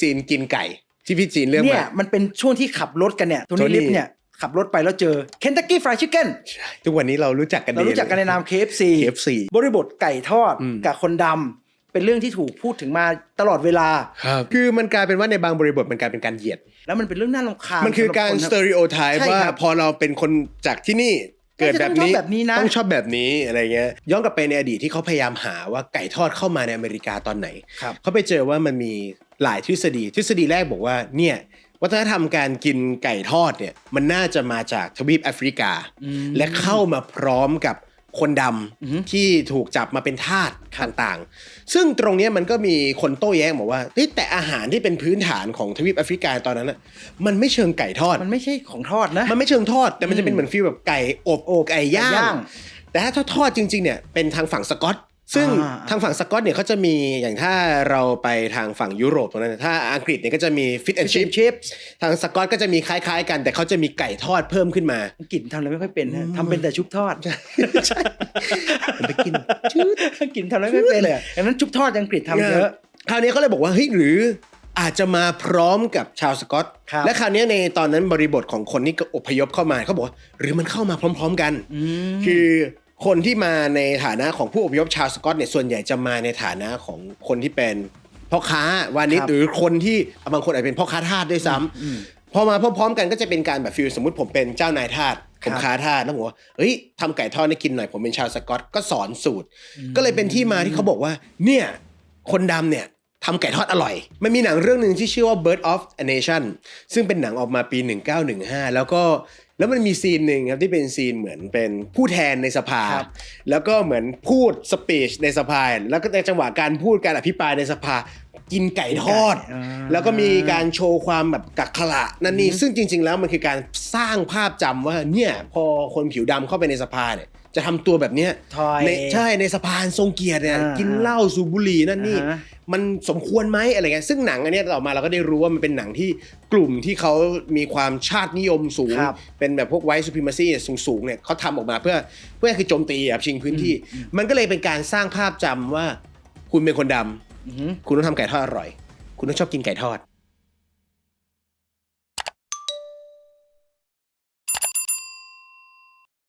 ซีนกินไก่ที่พี่จีนเลือกเนี่ยมามันเป็นช่วงที่ขับรถกันเนี่ยโทโทนี่นี่ลิฟเนี่ยขับรถไปแล้วเจอ Kentucky Fried Chicken ทุกวันนี้เรารู้จักกันดีเรารู้จักกันในนาม KFC KFC บริบทไก่ทอดอืม กับคนดำเป็นเรื่องที่ถูกพูดถึงมาตลอดเวลา ครับคือมันกลายเป็นว่าในบางบริบทมันกลายเป็นการเหยียด แล้วมันเป็นเรื่องน่ารำคาญมันคือการสำหสบเตอริโอไทใช่ป์ว่าครับพอเราเป็นคนจากที่นี่เกิดแบบนี้ ก็จะต้องชอบแบบนี้นะ ต้องชอบแบบนี้อะไรเงี้ยย้อนกลับไปในอดีตที่เขาพยายามหาว่าไก่ทอดเข้ามาในอเมริกาตอนไหน ครับ เขาไปเจอว่ามันมี หลายทฤษฎี ทฤษฎีแรกบอกว่าเนี่ยวัฒนธรรมการกินไก่ทอดเนี่ยมันน่าจะมาจากทวีปแอฟริกา และเข้ามาพร้อมกับคนดอือฮึำที่ถูกจับมาเป็นทาสต่างๆ ซึ่งตรงเนี้ยมันก็มีคนโต้แย้งบอกว่าเฮ้ยแต่อาหารที่เป็นพื้นฐานของทวีปแอฟริกาตอนนั้นน่ะมันไม่เชิงไก่ทอด มันไม่ใช่ของทอดนะ มันไม่เชิงทอด แต่มันจะเป็นอืมเหมือนฟีลแบบไก่อบโอไก่ย่าไก่ย่างงแต่ถ้าทอดจริงๆเนี่ยเป็นทางฝั่งสกอต ซึ่งอ่าทางฝั่งสกอตเนี่ยเขาจะมีอย่างถ้าเราไปทางฝั่งยุโรปตรงนั้นนะถ้าอังกฤษเนี่ยก็จะมีฟิตแอนชิพชิปทางสกอตก็จะมีคล้ายๆกัน แต่เขาจะมีไก่ทอดเพิ่มขึ้นมากลิ่นทำอะไรไม่ค่อยเป็นฮะอืมทำเป็นแต่ชุบทอดใช่ผมไปกินชืดกลิ่นทำอะไรไม่เป็นเลยดังนั้นชุบทอดอังกฤษทำเยอะคราวนี้เขาเลยบอกว่าเฮ้ยหรืออาจจะมาพร้อมกับชาวสกอตครับและคราวนี้ในตอนนั้นบริบทของคนที่อพยพเข้ามาเขาบอกว่าหรือมันเข้ามาพร้อม ๆ กันมคือ คนที่มาในฐานะของผู้อพยพชาวสกอตเนี่ยส่วนใหญ่จะมาในฐานะของคนที่เป็นพ่อค้าวานิชครับหรือคนที่บางคนอาจจะเป็นพ่อค้าทาสด้วยซ้ำอืมพอมาพร้อมๆกันก็จะเป็นการแบบฟิลสมมติผมเป็นเจ้านายทาสผมครับค้าทาสแล้วผมว่าเฮ้ยทำไก่ทอดให้กินหน่อยผมเป็นชาวสกอตก็สอนสูตร ก็เลยเป็นที่มาที่เขาบอกว่า เนี่ย คนดำเนี่ย ทำไก่ทอดอร่อย มันมีหนังเรื่องหนึ่งที่ชื่อว่า Bird of a Nation ซึ่งเป็นหนังออกมาปี 1915 แล้วก็แล้วมันมีซีนหนึ่งครับที่เป็นซีนเหมือนเป็นผู้แทนในสภาครับแล้วก็เหมือนพูดสปีชในสภา แล้วก็ในจังหวะการพูดการอภิปรายในสภา กินไก่ทอดอ่าแล้วก็มีการโชว์ความแบบกักขระนั่นนี่ซึ่งจริง ๆ แล้วมันคือการสร้างภาพจำว่าเนี่ยพอคนผิวดำเข้าไปในสภาเนี่ยจะทำตัวแบบเนี้ยทอยในใช่ในสภาอันทรงเกียรติเนี่ยอ่ากิกินเหล้าสูบบุหรี่นั่นนี่อ่าฮะมันสมควรไหมอะไรเงี้ยซึ่งหนังอันเนี้ยต่อมาเราก็ได้รู้ว่ามันเป็นหนังที่กลุ่มที่เขามีความชาตินิยมสูงครับเป็นแบบพวกไวท์ซูพิมาซีสูงๆเนี่ยเขาทำออกมาเพื่อเพื่อคือโจมตีอะชิงพื้นที่ มันก็เลยเป็นการสร้างภาพจำว่าคุณเป็นคนดำอือหือ คุณต้องทำไก่ทอดอร่อย คุณต้องชอบกินไก่ทอด